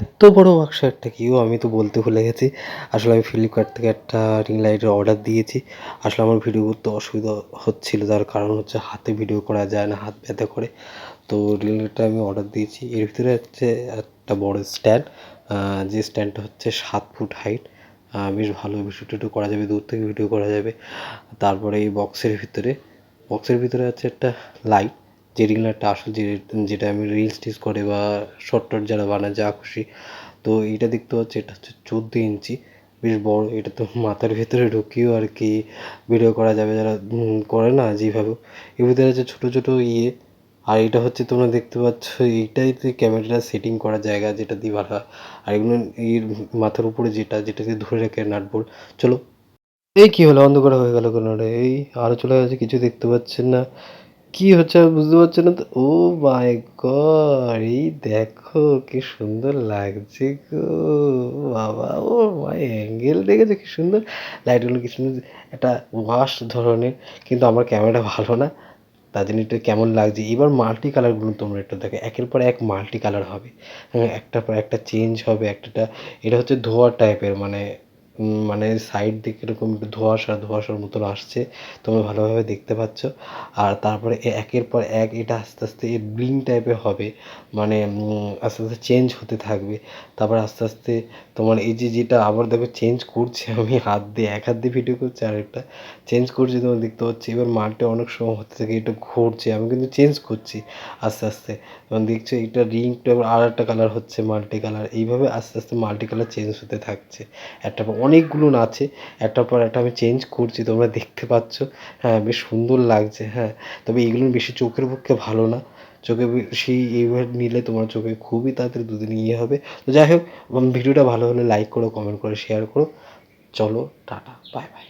এত বড় বাক্স একটা কিও আমি তো বলতে ভুলে গেছি। আসলে আমি ফ্লিপকার্ট থেকে একটা রিং লাইটের অর্ডার দিয়েছি। আসলে আমার ভিডিও করতে অসুবিধা হচ্ছিল, তার কারণ হচ্ছে হাতে ভিডিও করা যায় না, হাত ব্যথা করে। তো রিং লাইটটা আমি অর্ডার দিয়েছি। এর ভিতরে হচ্ছে একটা বড় স্ট্যান্ড যে স্ট্যান্ডটা হচ্ছে সাত ফুট হাইট বেশ ভালো ভিডিও টিডিও করা যাবে, দূর থেকে ভিডিও করা যাবে। তারপরে এই বক্সের ভিতরে বক্সের ভিতরে আছে একটা লাইট যে রিং লাইটটা আসল যে যেটা আমি রিলস টিলস করে বা শর্ট টট যারা বানায়, যা খুশি। তো এটা দেখতে পাচ্ছি, এটা হচ্ছে চোদ্দ ইঞ্চি। বেশ বড়, এটা তো মাথার ভেতরে ঢুকিয়েও আর কি ভিডিও করা যাবে যারা করে না যেভাবে এর ভিতরে ছোটো ছোটো ইয়ে। আর এটা হচ্ছে তোমরা দেখতে পাচ্ছ এইটাইতে ক্যামেরাটা সেটিং করার জায়গা যেটা দিয়ে ভালো আর এগুলো এর মাথার উপরে যেটা, যেটাকে ধরে রাখে নাটবোর্ড চলো। এই কি হলো? অন্ধকার হয়ে গেল কেন এই আরও চলে গেছে, কিছু দেখতে পাচ্ছেন না। কি হচ্ছে বুঝতে পারছেন না তো। ও মাই গড, এই দেখো কি সুন্দর লাগছে গো। বাবা, ও মাই অ্যাঙ্গেল দেখেছ কি সুন্দর? লাইটগুলো কি সুন্দর একটা ওয়াশ ধরনের, কিন্তু আমার ক্যামেরাটা ভালো না, তার জন্য একটু কেমন লাগছে। এবার মাল্টি কালারগুলো তোমরা একটু দেখো, একের পর এক মাল্টি কালার হবে। হ্যাঁ একটার পর একটা চেঞ্জ হবে, একটা এটা হচ্ছে ধোয়া টাইপের মানে মানে সাইড দিকে এরকম একটু ধোঁয়াশা, ধোঁয়াশার মতন আসছে। তোমরা ভালোভাবে দেখতে পাচ্ছ। আর তারপরে একের পর এক এটা আস্তে আস্তে ব্লিং টাইপের হবে। মানে আস্তে আস্তে চেঞ্জ হতে থাকবে। তারপর আস্তে আস্তে তোমার এই যে, যেটা আবার দেখো চেঞ্জ করছে আমি হাত দিয়ে, এক হাত দিয়ে ভিডিও করছি আর একটা চেঞ্জ করছি তোমার দেখতে পাচ্ছি। এবার মাঠে অনেক সময় হতে থাকে, এটা ঘুরছে। আমি কিন্তু চেঞ্জ করছি আস্তে আস্তে। এবং দেখছ, এটা রিংটা আর একটা কালার হচ্ছে মাল্টি কালার এইভাবে আস্তে আস্তে মাল্টি কালার চেঞ্জ হতে থাকছে। একটা অনেকগুলো আছে একটার পর একটা আমি চেঞ্জ করছি, তোমরা দেখতে পাচ্ছ। হ্যাঁ বেশ সুন্দর লাগছে হ্যাঁ। তবে এগুলো বেশি চোখের পক্ষে ভালো না। চোখে সেই এইভাবে নিলে তোমার চোখে খুবই তাড়াতাড়ি দুদিন ইয়ে হবে। তো যাই হোক ভিডিওটা ভালো হলে লাইক করো কমেন্ট করো শেয়ার করো। চলো, টাটা বাই বাই